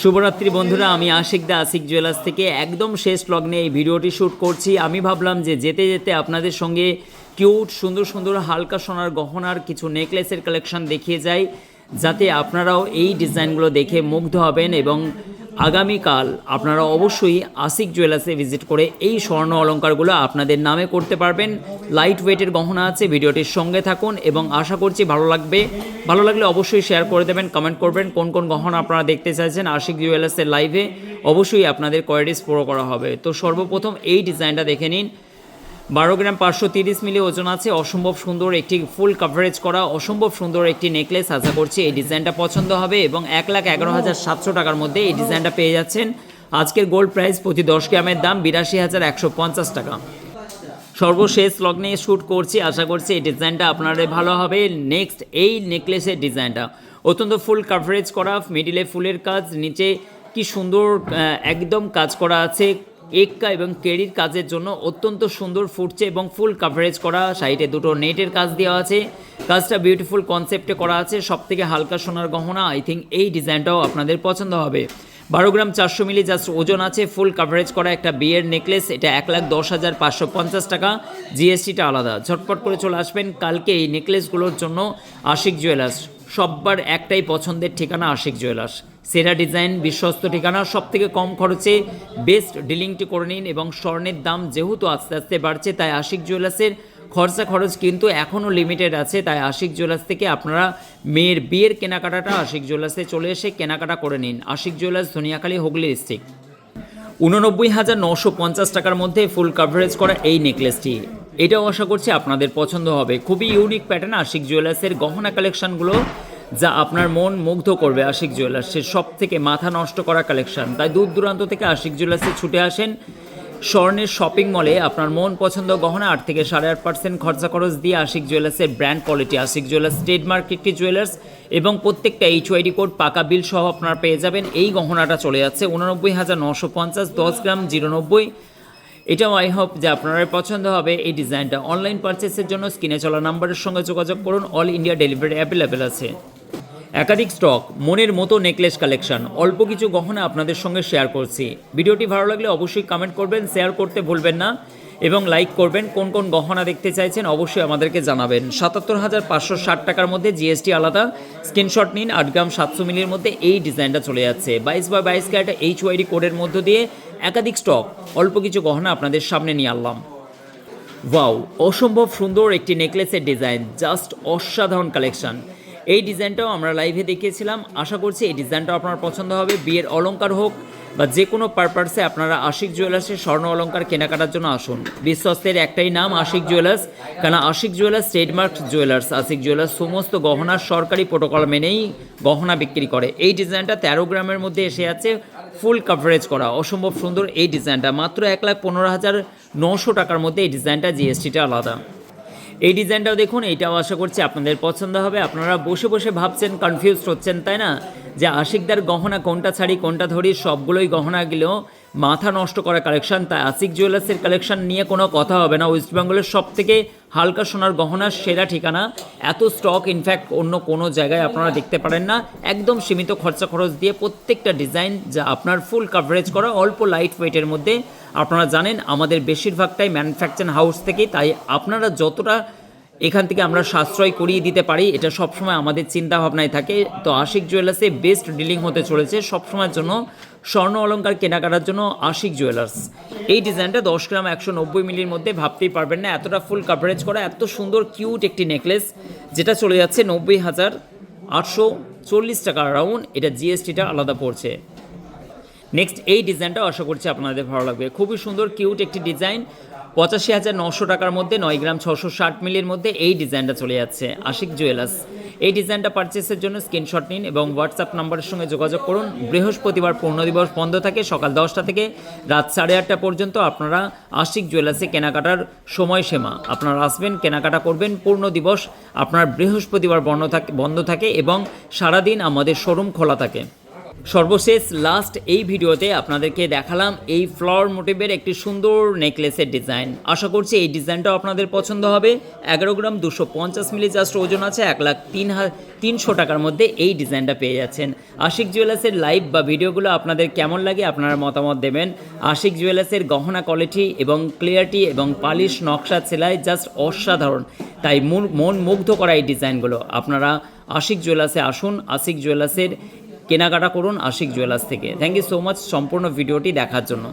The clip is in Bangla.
শুভরাত্রি বন্ধুরা, আমি আশিক দা, আশিক জুয়েলার্স থেকে একদম শেষ লগ্নে এই ভিডিওটি শ্যুট করছি। আমি ভাবলাম যে যেতে যেতে আপনাদের সঙ্গে কিউট, সুন্দর সুন্দর, হালকা সোনার গহনার কিছু নেকলেসের কালেকশন দেখিয়ে যাই, যাতে আপনারাও এই ডিজাইনগুলো দেখে মুগ্ধ হবেন এবং আগামীকাল আপনারা অবশ্যই আশিক জুয়েলার্সে ভিজিট করে এই স্বর্ণ অলঙ্কারগুলো আপনাদের নামে করতে পারবেন। লাইট ওয়েটের গহনা আছে, ভিডিওটির সঙ্গে থাকুন এবং আশা করছি ভালো লাগবে। ভালো লাগলে অবশ্যই শেয়ার করে দেবেন কমেন্ট করবেন, কোন কোন গহনা আপনারা দেখতে চাইছেন আশিক জুয়েলার্সের লাইভে অবশ্যই আপনাদের কোয়ারিস পুরো করা হবে। তো সর্বপ্রথম এই ডিজাইনটা দেখে নিন। বারো গ্রাম পাঁচশো তিরিশ মিলি ওজন আছে। অসম্ভব সুন্দর একটি ফুল কভারেজ করা, অসম্ভব সুন্দর একটি নেকলেস আশা করছি। এই ডিজাইনটা পছন্দ হবে এবং এক লাখ এগারো হাজার সাতশো টাকার মধ্যে এই ডিজাইনটা পেয়ে যাচ্ছেন। আজকের গোল্ড প্রাইস প্রতি দশ গ্রামের দাম বিরাশি হাজার একশো পঞ্চাশ টাকা। সর্বশেষ লগ্নে শ্যুট করছি। আশা করছি এই ডিজাইনটা আপনাদের ভালো হবে। নেক্সট এই নেকলেসের ডিজাইনটা। অত্যন্ত ফুল কাভারেজ করা মিডিলে ফুলের কাজ, নিচে কি সুন্দর একদম কাজ করা আছে। এক্কা এবং কেরির কাজের জন্য অত্যন্ত সুন্দর ফুটছে এবং ফুল কাভারেজ করা সাইডে দুটো নেটের কাজ দেওয়া আছে। কাজটা বিউটিফুল কনসেপ্টে করা আছে। সব থেকে হালকা সোনার গহনা আই থিঙ্ক এই ডিজাইনটাও আপনাদের পছন্দ হবে। বারো গ্রাম চারশো মিলি জাস্ট ওজন আছে। ফুল কাভারেজ করা একটা বিয়ের নেকলেস এটা এক লাখ দশ হাজার পাঁচশো পঞ্চাশ টাকা। জিএসটিটা আলাদা। ঝটপট করে চলে আসবেন। কালকে এই নেকলেসগুলোর জন্য আশিক জুয়েলার্স সববার একটাই পছন্দের ঠিকানা আশিক জুয়েলার্স। সেরা ডিজাইন, বিশ্বস্ত ঠিকানা সব থেকে কম খরচে বেস্ট ডিলিংটি করে নিন এবং স্বর্ণের দাম যেহেতু আস্তে আস্তে বাড়ছে, তাই আশিক জুয়েলার্সের খরচা খরচ কিন্তু এখনও লিমিটেড আছে, তাই আশিক জুয়েলার্স থেকে আপনারা মেয়ের বিয়ের কেনাকাটাটা আশিক জুয়েলার্সে চলে এসে কেনাকাটা করে নিন। আশিক জুয়েলার্স, ধনিয়াখালী, হুগলি ডিস্ট্রিক্ট উননব্বই হাজার নশো পঞ্চাশ টাকার মধ্যে ফুল কাভারেজ করা এই নেকলেসটি এটাও আশা করছি আপনাদের পছন্দ হবে। খুবই ইউনিক প্যাটার্ন আশিক জুয়েলার্সের গহনা কালেকশনগুলো যা আপনার মন মুগ্ধ করবে আশিক জুয়েলার্সের সব থেকে মাথা নষ্ট করা কালেকশন তাই দূর দূরান্ত থেকে আশিক জুয়েলার্সে ছুটে আসেন। স্বর্ণের শপিং মলে আপনার মন পছন্দ গহনা আট থেকে সাড়ে আট পার্সেন্ট খরচা খরচ দিয়ে Ashik জুয়েলার্সের brand quality Ashik jewellers trademark একটি জুয়েলার্স এবং প্রত্যেকটা এইচওয়াইডি কোড পাকা বিল সহ আপনারা পেয়ে যাবেন। এই গহনাটা চলে যাচ্ছে উনানব্বই হাজার নশো পঞ্চাশ দশ গ্রাম জিরো নব্বই। এটাও আই হোপ যে আপনার পছন্দ হবে এই ডিজাইনটা। অনলাইন পারচেসের জন্য স্ক্রিনে চলা নাম্বারের সঙ্গে যোগাযোগ করুন। অল ইন্ডিয়া ডেলিভারি অ্যাভেলেবেল আছে। একাধিক স্টক মনের মতো নেকলেস কালেকশন অল্প কিছু গহনা আপনাদের সঙ্গে শেয়ার করছি। ভিডিওটি ভালো লাগলে অবশ্যই কমেন্ট করবেন শেয়ার করতে ভুলবেন না। এবং লাইক করবেন, কোন কোন গহনা দেখতে চাইছেন অবশ্যই আমাদেরকে জানাবেন। সাতাত্তর হাজার পাঁচশো ষাট টাকার মধ্যে জিএসটি আলাদা। স্ক্রিনশট নিন, আট গ্রাম সাতশো মিলির মধ্যে এই ডিজাইনটা চলে যাচ্ছে। বাইশ বা বাইশ ক্যারেট এইচ ওয়াইডি কোডের মধ্য দিয়ে একাধিক স্টক, অল্প কিছু গহনা আপনাদের সামনে নিয়ে আনলাম। ওয়াও, অসম্ভব সুন্দর একটি নেকলেসের ডিজাইন, জাস্ট অসাধারণ কালেকশন। এই ডিজাইনটাও আমরা লাইভে দেখিয়েছিলাম, আশা করছি এই ডিজাইনটাও আপনার পছন্দ হবে। বিয়ের অলঙ্কার হোক বা যে কোনো পারপাসে আপনারা আশিক জুয়েলার্সের স্বর্ণ অলংকার কেনাকাটার জন্য আসুন। বিশ্বস্তের একটাই নাম আশিক জুয়েলার্স কেন Ashik jewellers trademark jewellers Ashik jewellers সমস্ত গহনার সরকারি প্রোটোকল মেনেই গহনা বিক্রি করে। এই ডিজাইনটা তেরো গ্রামের মধ্যে এসে আছে ফুল কাভারেজ করা। অসম্ভব সুন্দর এই ডিজাইনটা মাত্র এক লাখ পনেরো হাজার নশো টাকার মধ্যে এই ডিজাইনটা জিএসটিটা আলাদা। এই ডিজাইনটাও দেখুন, এইটাও আশা করছি আপনাদের পছন্দ হবে। আপনারা বসে বসে ভাবছেন কনফিউজ হচ্ছেন, তাই না? যে আশিকদার গহনা কোনটা ছাড়ি কোনটা ধরি, সবগুলোই গহনাগুলো মাথা নষ্ট করা কালেকশন তাই আশিক জুয়েলার্সের কালেকশন নিয়ে কোনো কথা হবে না। ওয়েস্ট বেঙ্গলের সব থেকে হালকা সোনার গহনার সেরা ঠিকানা। এত স্টক ইনফ্যাক্ট অন্য কোনো জায়গায় আপনারা দেখতে পারেন না। একদম সীমিত খরচা খরচ দিয়ে প্রত্যেকটা ডিজাইন যা আপনার ফুল কাভারেজ করা, অল্প লাইট ওয়েটের মধ্যে আপনারা জানেন, আমাদের বেশিরভাগটাই ম্যানুফ্যাকচার হাউস থেকে তাই আপনারা যতটা এখান থেকে আমরা সাশ্রয় করিয়ে দিতে পারি, এটা সবসময় আমাদের চিন্তা ভাবনায় থাকে। তো আশিক জুয়েলার্সে বেস্ট ডিলিং হতে চলেছে, সবসময়ের জন্য স্বর্ণ অলংকার কেনাকাটার জন্য আশিক জুয়েলার্স এই ডিজাইনটা দশ গ্রাম একশো নব্বই মিলির মধ্যে ভাবতেই পারবেন না, এতটা ফুল কাভারেজ করা, এত সুন্দর কিউট একটি নেকলেস যেটা চলে যাচ্ছে নব্বই হাজার আটশো চল্লিশ টাকা রাউন্ড এটা জিএসটিটা আলাদা পড়ছে। নেক্সট এই ডিজাইনটাও আশা করছি আপনাদের ভালো লাগবে। খুবই সুন্দর কিউট একটি ডিজাইন পঁচাশি হাজার নশো টাকার মধ্যে নয় গ্রাম ছশো ষাট মিলির মধ্যে এই ডিজাইনটা চলে যাচ্ছে, আশিক জুয়েলার্স এই ডিজাইনটা পারচেসের জন্য স্ক্রিনশট নিন এবং হোয়াটসঅ্যাপ নাম্বারের সঙ্গে যোগাযোগ করুন। বৃহস্পতিবার পূর্ণ দিবস বন্ধ থাকে, সকাল দশটা থেকে রাত সাড়ে আটটা পর্যন্ত আপনারা আশিক জুয়েলার্সে কেনাকাটার সময়সীমা, আপনারা আসবেন, কেনাকাটা করবেন, পূর্ণ দিবস আপনার বৃহস্পতিবার বন্ধ থাকে বন্ধ থাকে এবং সারাদিন আমাদের শোরুম খোলা থাকে। সর্বশেষ লাস্ট এই ভিডিওতে আপনাদেরকে দেখালাম এই ফ্লাওয়ার মোটিভের একটি সুন্দর নেকলেসের ডিজাইন আশা করছি এই ডিজাইনটাও আপনাদের পছন্দ হবে। এগারো গ্রাম দুশো পঞ্চাশ মিলি জাস্ট ওজন আছে, এক লাখ তিন তিনশো টাকার মধ্যে এই ডিজাইনটা পেয়ে যাচ্ছেন। আশিক জুয়েলার্সের লাইভ বা ভিডিওগুলো আপনাদের কেমন লাগে আপনারা মতামত দেবেন। আশিক জুয়েলার্সের গহনা কোয়ালিটি এবং ক্লিয়ারিটি এবং পালিশ নকশা সেলাই জাস্ট অসাধারণ। তাই মন মুগ্ধ করা এই ডিজাইনগুলো আপনারা আশিক জুয়েলার্সে আসুন। আশিক জুয়েলার্সের কেনাকাটা করুন আশিক জুয়েলার্স থেকে। থ্যাংক ইউ সো মাচ সম্পূর্ণ ভিডিওটি দেখার জন্য।